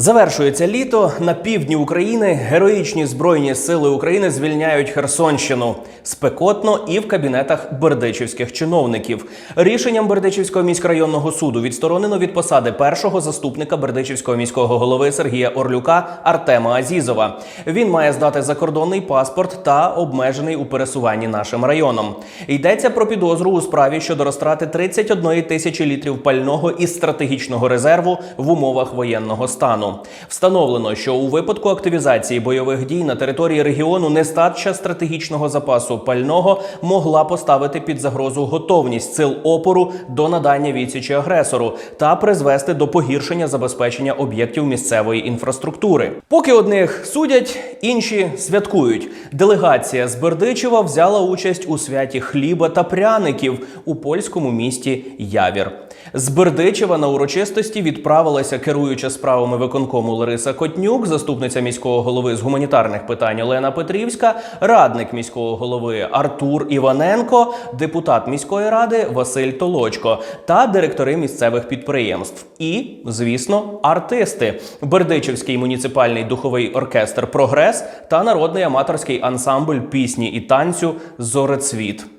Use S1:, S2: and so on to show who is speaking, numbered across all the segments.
S1: Завершується літо на півдні України. Героїчні збройні сили України звільняють Херсонщину спекотно і в кабінетах бердичівських чиновників. Рішенням Бердичівського міськрайонного суду відсторонено від посади першого заступника Бердичівського міського голови Сергія Орлюка Артема Азізова. Він має здати закордонний паспорт та обмежений у пересуванні нашим районом. Йдеться про підозру у справі щодо розтрати 31 тисячі літрів пального із стратегічного резерву в умовах воєнного стану. Встановлено, що у випадку активізації бойових дій на території регіону нестача стратегічного запасу пального могла поставити під загрозу готовність сил опору до надання відсічі агресору та призвести до погіршення забезпечення об'єктів місцевої інфраструктури. Поки одних судять, інші святкують. Делегація з Бердичева взяла участь у святі хліба та пряників у польському місті Явір. З Бердичева на урочистості відправилася керуюча справами виконкому Лариса Котнюк, заступниця міського голови з гуманітарних питань Олена Петрівська, радник міського голови Артур Іваненко, депутат міської ради Василь Толочко та директори місцевих підприємств. І, звісно, артисти Бердичівський муніципальний духовий оркестр Прогрес та народний аматорський ансамбль пісні і танцю Зорецвіт.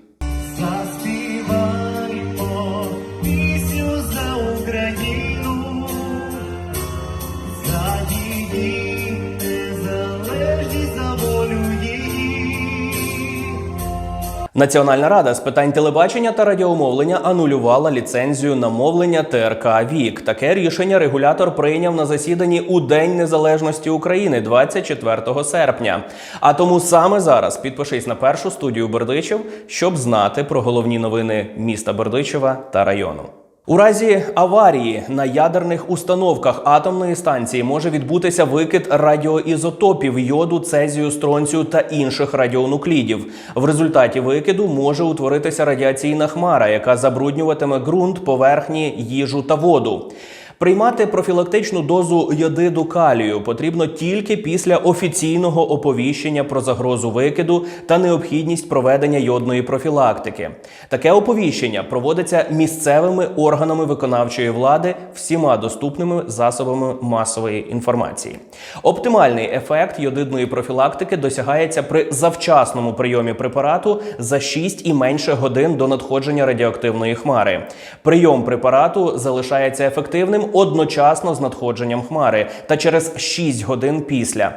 S1: Національна рада з питань телебачення та радіомовлення анулювала ліцензію на мовлення ТРК Вік. Таке рішення регулятор прийняв на засіданні у День Незалежності України 24 серпня. А тому саме зараз підпишись на першу студію Бердичев, щоб знати про головні новини міста Бердичева та району. У разі аварії на ядерних установках атомної станції може відбутися викид радіоізотопів йоду, цезію, стронцію та інших радіонуклідів. В результаті викиду може утворитися радіаційна хмара, яка забруднюватиме ґрунт, поверхні, їжу та воду. Приймати профілактичну дозу йодиду калію потрібно тільки після офіційного оповіщення про загрозу викиду та необхідність проведення йодної профілактики. Таке оповіщення проводиться місцевими органами виконавчої влади всіма доступними засобами масової інформації. Оптимальний ефект йодидної профілактики досягається при завчасному прийомі препарату за 6 і менше годин до надходження радіоактивної хмари. Прийом препарату залишається ефективним одночасно з надходженням хмари та через 6 годин після.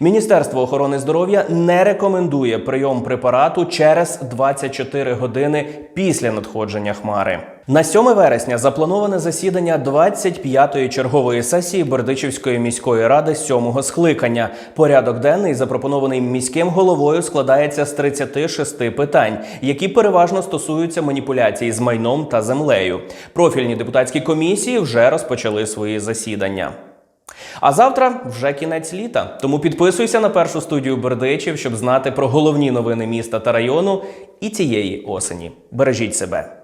S1: Міністерство охорони здоров'я не рекомендує прийом препарату через 24 години після надходження хмари. На 7 вересня заплановане засідання 25-ї чергової сесії Бердичівської міської ради 7-го скликання. Порядок денний, запропонований міським головою, складається з 36 питань, які переважно стосуються маніпуляцій з майном та землею. Профільні депутатські комісії вже розпочали свої засідання. А завтра вже кінець літа. Тому підписуйся на першу студію Бердичів, щоб знати про головні новини міста та району і цієї осені. Бережіть себе.